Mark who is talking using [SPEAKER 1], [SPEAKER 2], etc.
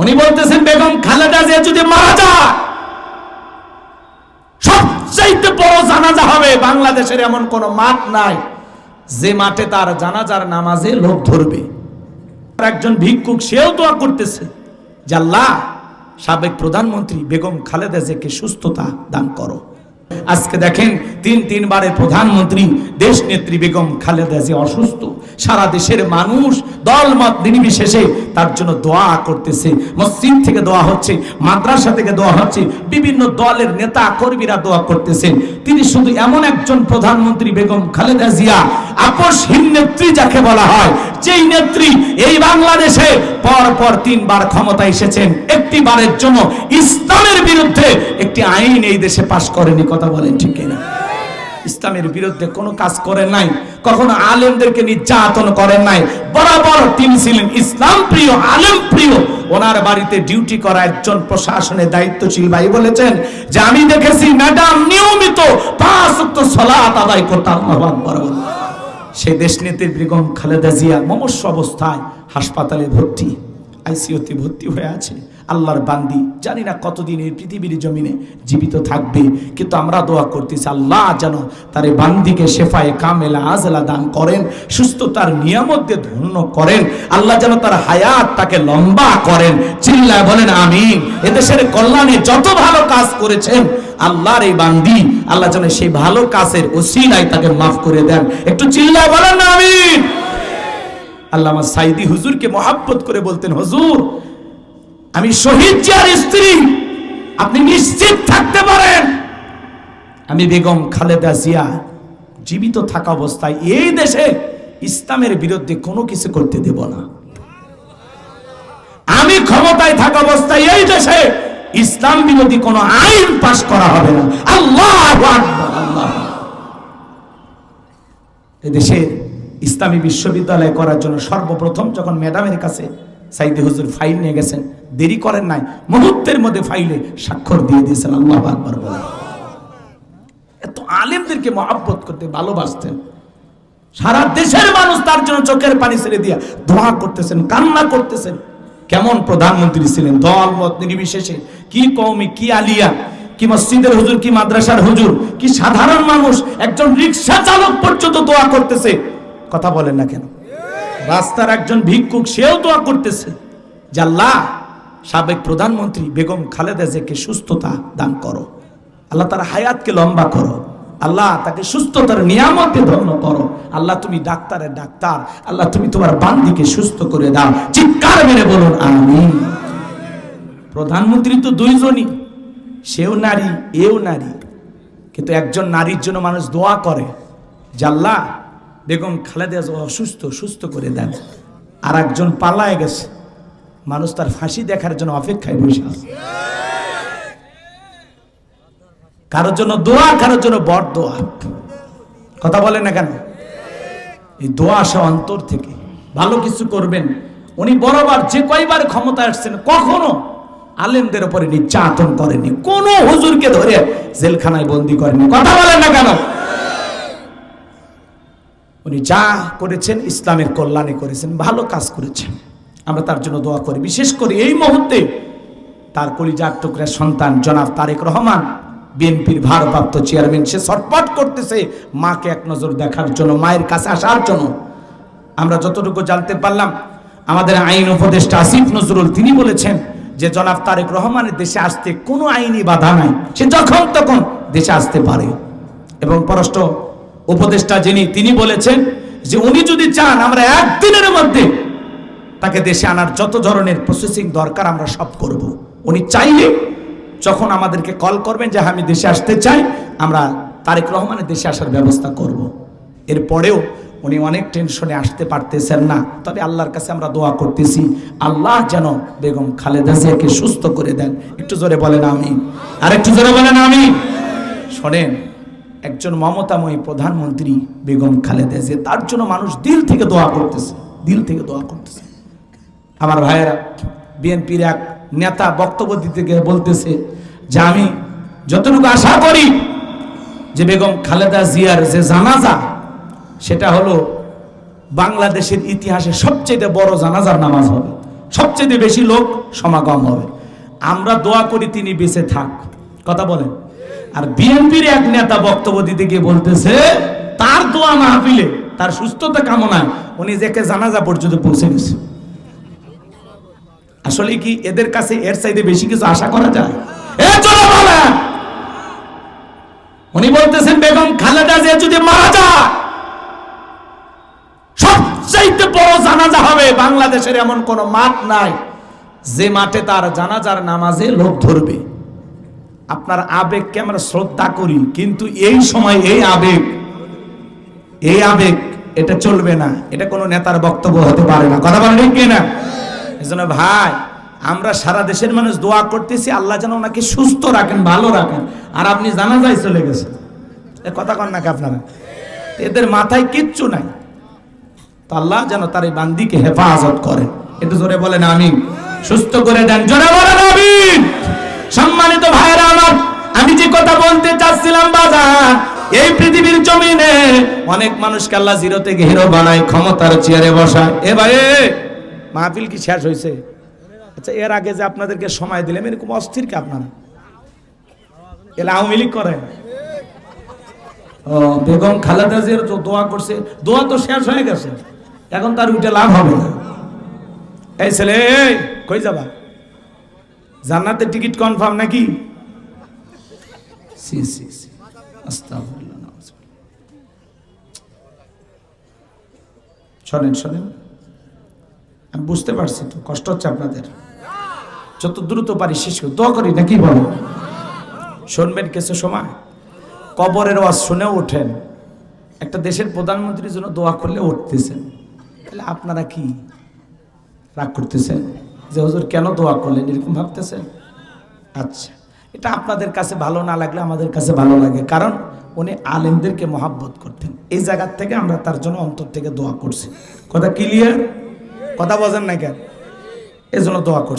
[SPEAKER 1] উনি বলতেছেন, বেগম খালেদা জিয়া যদি মারা যায়, সবচাইতে বড় জানাজা হবে বাংলাদেশের এমন কোন মাঠ নাই যে মাঠে তার জানাজার নামাজে লোক ধরবে। একজন ভিক্ষুক, সেও দোয়া করতেছে জাল্লা সাবেক প্রধানমন্ত্রী বেগম খালেদা জিয়াকে সুস্থতা দান করো। আজকে দেখেন তিন তিনবারের প্রধানমন্ত্রী দেশ নেত্রী বেগম খালেদা জিয়া অসুস্থ। সারা দেশের মানুষ দলমত নির্বিশেষে তার জন্য দোয়া করতেছে। মসজিদ থেকে দোয়া হচ্ছে, মাদ্রাসা থেকে দোয়া হচ্ছে, বিভিন্ন দলের নেতা কর্মীরা দোয়া করতেছেন তিনি শুধু এমন একজন প্রধানমন্ত্রী বেগম খালেদা জিয়া, আপসহীন নেত্রী যাকে বলা হয় যেই নেত্রী এই বাংলাদেশে পর পর তিনবার ক্ষমতা এসেছেন একটি বারের জন্য ইসলামের বিরুদ্ধে একটি আইন এই দেশে পাশ করেনি, কথা বলেন ঠিক না ইসলামের বিরুদ্ধে কোনো কাজ করেন নাই, কখনো আলেমদেরকে নির্যাতন করেন নাই, বরাবর তিনি ছিলেন ইসলাম প্রিয়, আলেম প্রিয় ওনার বাড়িতে ডিউটি করা একজন প্রশাসনের দায়িত্বশীল ভাই বলেছেন যে, আমি দেখেছি, ম্যাডাম নিয়মিত পাঁচ সালাত আদায় করতাম আল্লাহু আকবার বলে। সেই দেশ দেশনেত্রী বেগম খালেদা জিয়া মমস্য অবস্থায় হাসপাতালে ভর্তি আইসিওতে ভর্তি হয়ে আছে। আল্লাহর বান্দি। জানি না কতদিন এই পৃথিবীর জমিনে জীবিত থাকবে, কিন্তু আমরা দোয়া করতেছি, আল্লাহ যেন তার এই বান্দিকে শেফায়ে কামেলা আজলা দান করেন, সুস্থতার নিয়ামত দিয়ে ধন্য করেন, আল্লাহ যেন তার হায়াত তাকে লম্বা করেন। চিল্লায় বলেন, আমিন। এদেশের কল্যাণে যত ভালো কাজ করেছেন, আল্লাহর এই বান্দি, আল্লাহ যেন সেই ভালো কাজের ওসিলায় তাকে মাফ করে দেন। একটু চিল্লায় বলেন না আমিন। আল্লামা সাইদি হুজুরকে মহাব্বত করে বলতেন, হুজুর আমি শহীদ জিয়ার স্ত্রী। আপনি নিশ্চিত থাকতে পারেন। আমি বেগম খালেদা জিয়া, জীবিত থাকা অবস্থায় এই দেশে ইসলামের বিরুদ্ধে কোনো কিছু করতে দেব না। আমি ক্ষমতায় থাকা অবস্থায় এই দেশে ইসলাম বিরোধী কোনো আইন পাশ করা হবে না। আল্লাহ আল্লাহ এদেশের ইসলামী বিশ্ববিদ্যালয় করার জন্য সর্বপ্রথম যখন ম্যাডামের কাছে সাইদি হুজুর ফাইল নিয়ে গেছেন। দেরি করেন নাই। মুহূর্তের মধ্যে ফাইলে স্বাক্ষর দিয়ে দিয়েছেন। আল্লাহ আকবার বলে এত আলেমদেরকে মহাব্বত করতে, ভালোবাসতেন। সারা দেশের মানুষ তার জন্য চোখের পানি ছেড়ে দিয়া দোয়া করতেছেন, কান্না করতেছেন। কেমন প্রধানমন্ত্রী ছিলেন? দল, মত নির্বিশেষে। কি কৌমি কি আলিয়া? কি মসজিদের হুজুর, কি মাদ্রাসার হুজুর? কি সাধারণ মানুষ? একজন রিক্সা চালক পর্যন্ত দোয়া করতেছে। কথা বলেন না কেন? রাস্তার একজন ভিক্ষুক, সেও দোয়া করতেছে জাল্লাহ সাবেক প্রধানমন্ত্রী বেগম খালেদা জিয়াকে সুস্থতা দান করো। আল্লাহ তার হায়াতকে লম্বা করো। আল্লাহ তাকে সুস্থতার নিয়ামতে ধন্য করো। আল্লাহ তুমি ডাক্তারের ডাক্তার। আল্লাহ তুমি তোমার বান্দিকে সুস্থ করে দাও। চিৎকার মেরে বলুন আমি প্রধানমন্ত্রী তো দুইজনই, সেও নারী, এও নারী। কিন্তু একজন নারীর জন্য মানুষ দোয়া করে জাল্লাহ বেগম খালেদা অসুস্থ, সুস্থ করে দেন। আর একজন পালায় গেছে। মানুষ তার ফাঁসি দেখার জন্য অপেক্ষায় বসে আছে। কারোর জন্য দোয়া, কারোর জন্য বট দোয়া কথা বলেন না কেন? এই দোয়া আসা অন্তর থেকে। ভালো কিছু করবেন। উনি বরাবর যে কয়বার ক্ষমতা আসছেন, কখনো আলেমদের উপরে নির্যাতন করেনি। কোনো হুজুরকে ধরে জেলখানায় বন্দি করেনি। কথা বলেন না কেন? উনি যা করেছেন ইসলামের কল্যাণে করেছেন, ভালো কাজ করেছেন। আমরা তার জন্য দোয়া করি। বিশেষ করে এই মুহূর্তে তার কলিজার টুকরা সন্তান জনাব তারেক রহমান, বিএনপির ভারপ্রাপ্ত চেয়ারম্যান, সে ছটপট করতেছে মাকে এক নজর দেখার জন্য, মায়ের কাছে আসার জন্য। আমরা যতটুকু জানতে পারলাম, আমাদের আইন উপদেষ্টা আসিফ নজরুল, তিনি বলেছেন যে জনাব তারেক রহমানের দেশে আসতে কোনো আইনি বাধা নাই। সে যখন তখন দেশে আসতে পারে। এবং পররাষ্ট্র উপদেষ্টা যিনি তিনি বলেছেন যে উনি যদি চান আমরা একদিনের মধ্যে তাকে দেশে আনার যত ধরনের প্রসেসিং দরকার আমরা সব করব। উনি চাইলে যখন আমাদেরকে কল করবেন যে হ্যাঁ, আমি দেশে আসতে চাই আমরা তারেক রহমানের দেশে আসার ব্যবস্থা করব। এরপরেও উনি অনেক টেনশনে আসতে পারতেছেন না তবে আল্লাহর কাছে আমরা দোয়া করতেছি আল্লাহ যেন বেগম খালেদা জিয়াকে সুস্থ করে দেন একটু জোরে বলেন আমি আর একটু জোরে বলেন আমি শোনেন একজন মমতাময়ী প্রধানমন্ত্রী বেগম খালেদা যে তার জন্য মানুষ দিল থেকে দোয়া করতেছে, দিল থেকে দোয়া করতেছে। আমার ভাইয়েরা, বিএনপির এক নেতা বক্তব্য দিতে গিয়ে বলতেছে যে আমি যতটুকু আশা করি যে বেগম খালেদা জিয়ার যে জানাজা, সেটা হলো বাংলাদেশের ইতিহাসে সবচেয়ে বড় জানাজার নামাজ হবে সবচেয়ে বেশি লোক সমাগম হবে। আমরা দোয়া করি তিনি বেঁচে থাক। কথা বলেন। আর বিএনপির এক নেতা বক্তব্য দিতে গিয়ে বলতেছে, তার দোয়া মাহফিলে, তার সুস্থতা কামনায় উনি যেকে জানাজা পর্যন্ত পৌঁছে গেছে। আসলে কি এদের কাছে এর চাইতে বেশি কিছু আশা করা যায়? উনি বলতেছেন, বেগম খালেদা যে যদি মারা যায়, সবচাইতে বড় জানাজা হবে বাংলাদেশের এমন কোন মাঠ নাই যে মাঠে তার জানাজার নামাজে লোক ধরবে। আপনার আবেগকে আমরা শ্রদ্ধা করি, কিন্তু এই সময় এই আবেগ এই আবেগ, এটা চলবে না। এটা কোনো নেতার বক্তব্য হতে পারে না। কথা বলেন ঠিক না এজন্য ভাই, আমরা সারা দেশের মানুষ দোয়া করতেছি, আল্লাহ যেন ওনাকে সুস্থ রাখেন, ভালো রাখেন। আর আপনি জানা যায় চলে গেছেন। কথা কন নাকি আপনারা? এদের মাথায় কিচ্ছু নাই। তো আল্লাহ যেন তার এই বান্দিকে হেফাজত করেন। একটু জোরে বলেন আমি সুস্থ করে দেন। জোরে বলেন, আমিন। সম্মানিত ভাইরা আমার আমি যে কথা বলতে চাচ্ছিলাম বাজার এই পৃথিবীর জমিনে অনেক মানুষকে আল্লাহ জিরো থেকে হিরো বানায় ক্ষমতার চেয়ারে বসায়। এ ভাই মাহফিল কি শেষ হয়েছে? আচ্ছা এর আগে যে আপনাদেরকে সময় দিলাম এরকম অস্থির কি আপনারা? এলা আওয়ামী লীগ করে। ও বেগম খালেদা জিয়ার তো দোয়া করছে দোয়া তো শেষ হয়ে গেছে। এখন তার উঠে লাভ হবে না। এই ছেলে কই যাবা? জান্নাতের টিকিট কনফার্ম নাকি? সি শোনেন শোনেন। আমি বুঝতে পারছি তো, কষ্ট হচ্ছে আপনাদের। যত দ্রুত পারি শেষ করি। দোয়া করি, নাকি বলো? শুনবেন কিছু সময়। কবরের ওয়াজ শুনে ওঠেন। একটা দেশের প্রধানমন্ত্রীর জন্য দোয়া করলে উঠতেছেন। তাহলে আপনারা কি রাগ করতেছেন? যে হুজুর কেন দোয়া করলেন? এরকম ভাবতেছেন? আচ্ছা। এটা আপনাদের কাছে ভালো না লাগলে আমাদের কাছে ভালো লাগে কারণ উনি আলেমদেরকে মহাব্বত করতেন। এই জায়গার থেকে আমরা তার জন্য অন্তর থেকে দোয়া করছি। কথা ক্লিয়ার কথা বোঝেন না কেন? এজন্য দোয়া করছি।